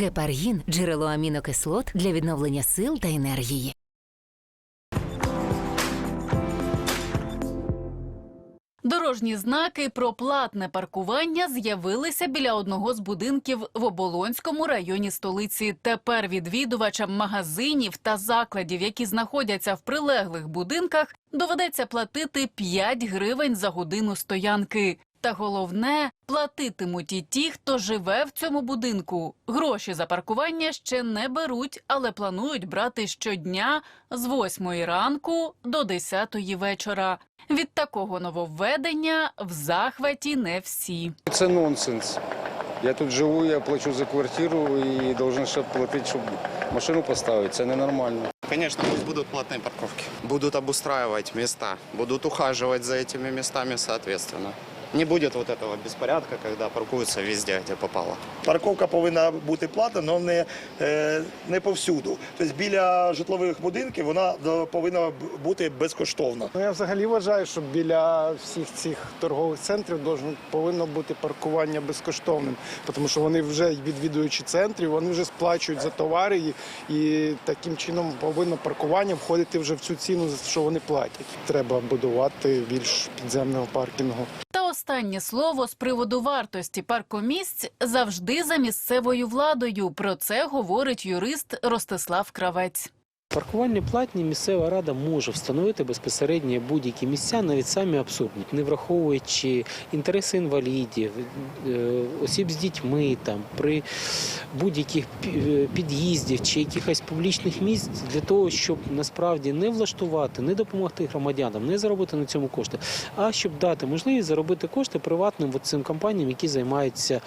Гепаргін джерело амінокислот для відновлення сил та енергії. Дорожні знаки про платне паркування з'явилися біля одного з будинків в Оболонському районі столиці. Тепер відвідувачам магазинів та закладів, які знаходяться в прилеглих будинках, доведеться платити 5 гривень за годину стоянки. Та головне, платитимуть і ті, хто живе в цьому будинку. Гроші за паркування ще не беруть, але планують брати щодня з 8 ранку до 10 вечора. Від такого нововведення в захваті не всі. Це нонсенс. Я тут живу, я плачу за квартиру і должен ще платити, щоб машину поставити. Це ненормально. Конечно, пусть будут платные парковки. Будут обустраивать места, будут ухаживать за этими местами соответственно. Не будет вот этого беспорядка, когда паркуются везде, где попало. Парковка повинна бути платна, але не, е, не повсюду. Тобто біля житлових будинків вона повинна бути безкоштовна. Ну, я взагалі вважаю, що біля всіх цих торгових центрів должно, повинно бути паркування безкоштовним, тому що вони вже відвідуючи центрів, вони вже сплачують за товари, і, і таким чином повинно паркування входити вже в цю ціну, за що вони платять. Треба будувати більш підземного паркінгу. Та останнє слово з приводу вартості паркомісць завжди за місцевою владою. Про це говорить юрист Ростислав Кравець. Паркувальні платні місцева рада може встановити безпосередньо будь-які місця, навіть самі абсурдні, не враховуючи інтереси інвалідів, е, осіб з дітьми, там при будь-яких е, під'їздів чи якихось публічних місць для того, щоб насправді не влаштувати, не допомогти громадянам, не заробити на цьому кошти, а щоб дати можливість заробити кошти приватним цим компаніям, які займаються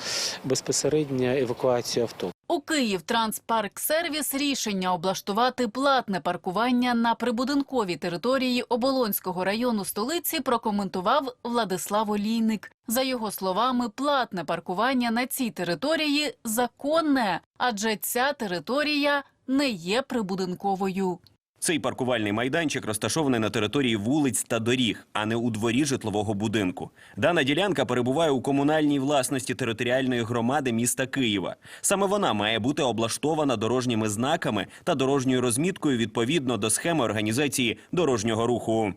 безпосередньо евакуацією авто. У Київ Транспарк Сервіс рішення облаштувати платне паркування на прибудинковій території Оболонського району столиці прокоментував Владислав Олійник. За його словами, платне паркування на цій території законне, адже ця територія не є прибудинковою. Цей паркувальний майданчик розташований на території вулиць та доріг, а не у дворі житлового будинку. Дана ділянка перебуває у комунальній власності територіальної громади міста Києва. Саме вона має бути облаштована дорожніми знаками та дорожньою розміткою відповідно до схеми організації дорожнього руху.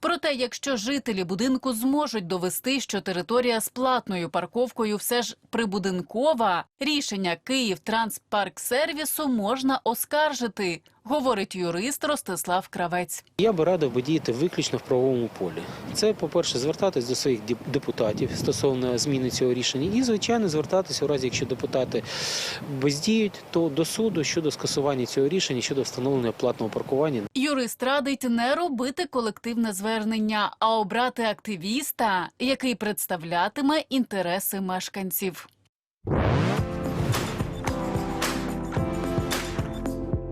Проте, якщо жителі будинку зможуть довести, що територія з платною парковкою все ж прибудинкова, рішення Київ можна оскаржити, говорить юрист Ростислав Кравець. Я би радив би діяти виключно в правовому полі. Це, по-перше, звертатись до своїх депутатів стосовно зміни цього рішення, і, звичайно, звертатися у разі, якщо депутати бездіють, то до суду щодо скасування цього рішення щодо встановлення платного паркування. Юрист радить не робити колективне звернення, а обрати активіста, який представлятиме інтереси мешканців.